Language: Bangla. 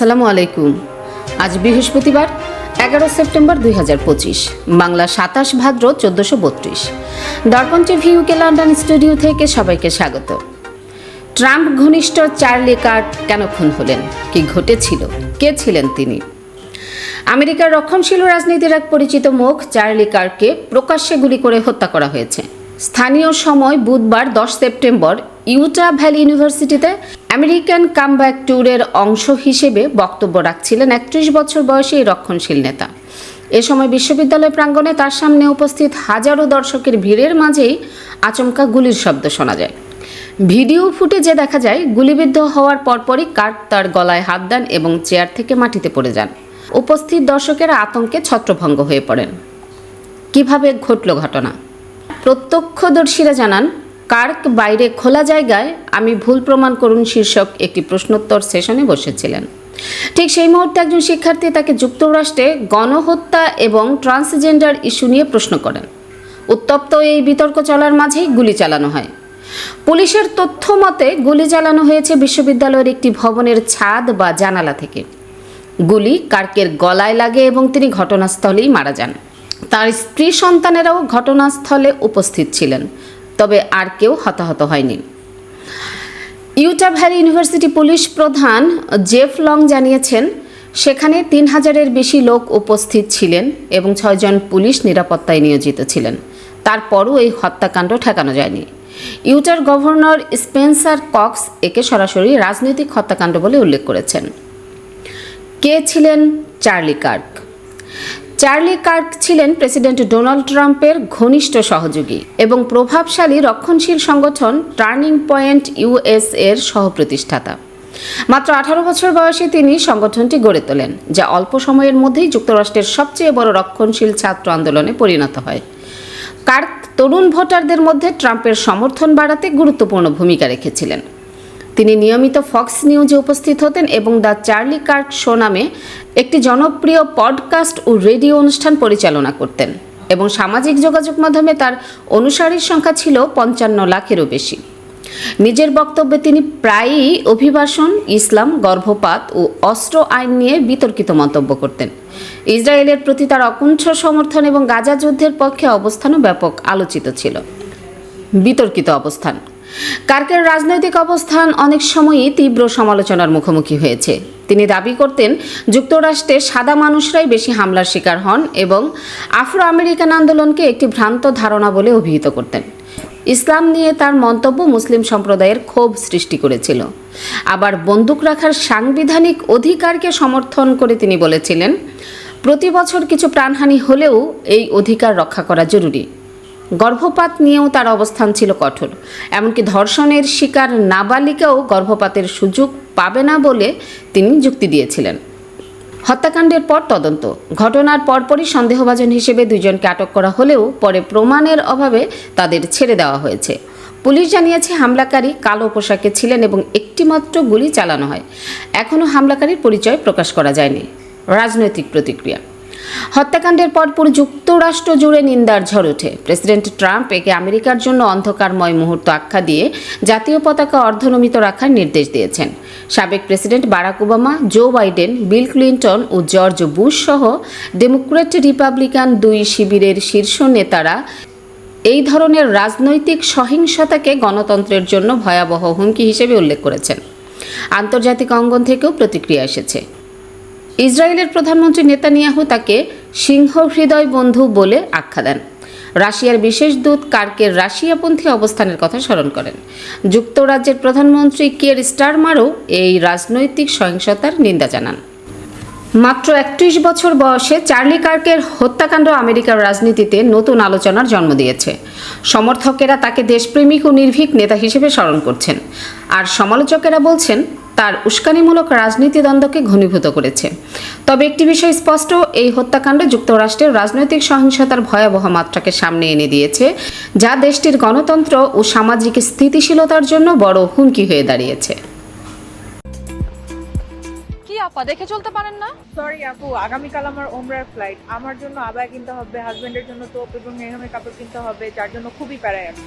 আসসালামু আলাইকুম। আজ বৃহস্পতিবার, এগারো সেপ্টেম্বর দুই হাজার পঁচিশ, বাংলা সাতাশ ভাদ্র চোদ্দশো বত্রিশ। দর্পণ টিভি ইউকে লন্ডন স্টুডিও থেকে সবাইকে স্বাগত। ট্রাম্প ঘনিষ্ঠ চার্লি কার্ক কেন খুন হলেন? কি ঘটেছিল? কে ছিলেন তিনি? আমেরিকার রক্ষণশীল রাজনীতির এক পরিচিত মুখ চার্লি কার্ককে প্রকাশ্যে গুলি করে হত্যা করা হয়েছে। স্থানীয় সময় বুধবার দশ সেপ্টেম্বর ইউটা ভ্যালি ইউনিভার্সিটিতে আমেরিকান কামব্যাক ট্যুরের অংশ হিসেবে বক্তব্য রাখছিলেন একত্রিশ বছর বয়সী এই রক্ষণশীল নেতা। এ সময় বিশ্ববিদ্যালয় প্রাঙ্গণে তার সামনে উপস্থিত হাজারো দর্শকের ভিড়ের মাঝেই আচমকা গুলির শব্দ শোনা যায়। ভিডিও ফুটেজে দেখা যায়, গুলিবিদ্ধ হওয়ার পরপরই কার্ক তার গলায় হাত দেন এবং চেয়ার থেকে মাটিতে পড়ে যান। উপস্থিত দর্শকেরা আতঙ্কে ছত্রভঙ্গ হয়ে পড়েন। কীভাবে ঘটল ঘটনা? প্রত্যক্ষদর্শীরা জানান কার্ক বাইরে খোলা জায়গায়, আমি ভুল প্রমাণ করুন শীর্ষক একটি প্রশ্নোত্তর সেশনে বসেছিলেন। ঠিক সেই মুহূর্তে একজন শিক্ষার্থী তাকে যুক্তরাষ্ট্রে গণহত্যা এবং ট্রান্সজেন্ডার ইস্যু নিয়ে প্রশ্ন করেন। উত্তপ্ত এই বিতর্ক চলার মাঝেই গুলি চালানো হয়। পুলিশের তথ্য মতে, গুলি চালানো হয়েছে বিশ্ববিদ্যালয়ের একটি ভবনের ছাদ বা জানালা থেকে। গুলি কার্কের গলায় লাগে এবং তিনি ঘটনাস্থলেই মারা যান। তার স্ত্রী সন্তানেরাও ঘটনাস্থলে উপস্থিত ছিলেন। তবে আর কেউ হতাহত হয়নি। ইউটা ভ্যালি ইউনিভার্সিটি পুলিশ প্রধান জেফ লং জানিয়েছেন, সেখানে তিন হাজারের বেশি লোক উপস্থিত ছিলেন এবং ছয়জন পুলিশ নিরাপত্তায় নিয়োজিত ছিলেন। তারপরও এই হত্যাকাণ্ড ঠেকানো যায়নি। ইউটার গভর্নর স্পেন্সার কক্স একে সরাসরি রাজনৈতিক হত্যাকাণ্ড বলে উল্লেখ করেছেন। কে ছিলেন চার্লি কার্ক? চার্লি কার্ক ছিলেন প্রেসিডেন্ট ডোনাল্ড ট্রাম্পের ঘনিষ্ঠ সহযোগী এবং প্রভাবশালী রক্ষণশীল সংগঠন টার্নিং পয়েন্ট ইউএস এর সহপ্রতিষ্ঠাতা। মাত্র আঠারো বছর বয়সে তিনি সংগঠনটি গড়ে তোলেন, যা অল্প সময়ের মধ্যেই যুক্তরাষ্ট্রের সবচেয়ে বড় রক্ষণশীল ছাত্র আন্দোলনে পরিণত হয়। কার্ক তরুণ ভোটারদের মধ্যে ট্রাম্পের সমর্থন বাড়াতে গুরুত্বপূর্ণ ভূমিকা রেখেছিলেন। তিনি নিয়মিত ফক্স নিউজে উপস্থিত হতেন এবং দ্য চার্লি কার্ক শো নামে একটি জনপ্রিয় পডকাস্ট ও রেডিও অনুষ্ঠান পরিচালনা করতেন এবং সামাজিক যোগাযোগ মাধ্যমে তার অনুসারীর সংখ্যা ছিল পঞ্চান্ন লাখেরও বেশি। নিজের বক্তব্যে তিনি প্রায়ই অভিবাসন, ইসলাম, গর্ভপাত ও অস্ত্র আইন নিয়ে বিতর্কিত মন্তব্য করতেন। ইসরায়েলের প্রতি তার অকুণ্ঠ সমর্থন এবং গাজা যুদ্ধের পক্ষে অবস্থানও ব্যাপক আলোচিত ছিল। বিতর্কিত অবস্থান। কার্কের রাজনৈতিক অবস্থান অনেক সময়ই তীব্র সমালোচনার মুখোমুখি হয়েছে। তিনি দাবি করতেন, যুক্তরাষ্ট্রে সাদা মানুষরাই বেশি হামলার শিকার হন এবং আফ্রো আমেরিকান আন্দোলনকে একটি ভ্রান্ত ধারণা বলে অভিহিত করতেন। ইসলাম নিয়ে তার মন্তব্য মুসলিম সম্প্রদায়ের ক্ষোভ সৃষ্টি করেছিল। আবার বন্দুক রাখার সাংবিধানিক অধিকারকে সমর্থন করে তিনি বলেছিলেন, প্রতি বছর কিছু প্রাণহানি হলেও এই অধিকার রক্ষা করা জরুরি। গর্ভপাত নিয়েও তার অবস্থান ছিল কঠোর। এমনকি ধর্ষণের শিকার নাবালিকাও গর্ভপাতের সুযোগ পাবে না বলে তিনি যুক্তি দিয়েছিলেন। হত্যাকাণ্ডের পর তদন্ত। ঘটনার পরপরই সন্দেহভাজন হিসেবে দুজনকে আটক করা হলেও পরে প্রমাণের অভাবে তাদের ছেড়ে দেওয়া হয়েছে। পুলিশ জানিয়েছে, হামলাকারী কালো পোশাকে ছিলেন এবং একটিমাত্র গুলি চালানো হয়। এখনও হামলাকারীর পরিচয় প্রকাশ করা যায়নি। রাজনৈতিক প্রতিক্রিয়া। হত্যাকাণ্ডের পর পুরো যুক্তরাষ্ট্র জুড়ে নিন্দার ঝড় ওঠে। প্রেসিডেন্ট ট্রাম্প একে আমেরিকার জন্য অন্ধকারময় মুহূর্ত আখ্যা দিয়ে জাতীয় পতাকা অর্ধনমিত রাখার নির্দেশ দিয়েছেন। সাবেক president Barack Obama, Joe Biden, Bill Clinton ও জর্জ বুশ সহ ডেমোক্রেট রিপাবলিকান দুই শিবিরের শীর্ষ নেতারা এই ধরনের রাজনৈতিক সহিংসতাকে গণতন্ত্রের জন্য ভয়াবহ হুমকি হিসেবে উল্লেখ করেছেন। আন্তর্জাতিক অঙ্গন থেকেও প্রতিক্রিয়া এসেছে। ইসরায়েলের প্রধানমন্ত্রী নেতানিয়াহু তাকে সিংহ হৃদয় বন্ধু বলে আখ্যা দেন। রাশিয়ার বিশেষ দূত কার্কের রাশিয়াপন্থী অবস্থানের কথা স্মরণ করেন। যুক্তরাজ্যের প্রধানমন্ত্রী কিয়ের স্টারমারও এই রাজনৈতিক সহিংসতার নিন্দা জানান। মাত্র একত্রিশ বছর বয়সে চার্লি কার্কের হত্যাকাণ্ড আমেরিকার রাজনীতিতে নতুন আলোচনার জন্ম দিয়েছে। সমর্থকেরা তাকে দেশপ্রেমিক ও নির্ভীক নেতা হিসেবে স্মরণ করছেন। আর সমালোচকেরা বলছেন তার উস্কানিমূলক রাজনীতি দ্বন্দ্বকে ঘনীভূত করেছে। তবে একটি বিষয় স্পষ্ট এই হত্যাকাণ্ড যুক্তরাষ্ট্রের রাজনৈতিক সহিংসতার ভয়াবহ মাত্রাকে সামনে এনে দিয়েছে যা দেশটির গণতন্ত্র ও সামাজিক স্থিতিশীলতার জন্য বড় হুমকি হয়ে দাঁড়িয়েছে। কি আপা দেখে চলতে পারেন না? সরি আপু আগামীকাল আমার ওমরার ফ্লাইট আমার জন্য আবায় কিনতে হবে হাজবেন্ডের জন্য তোপ এবং মেহমের কাপড় কিনতে হবে যার জন্য খুবই প্যারায় আছি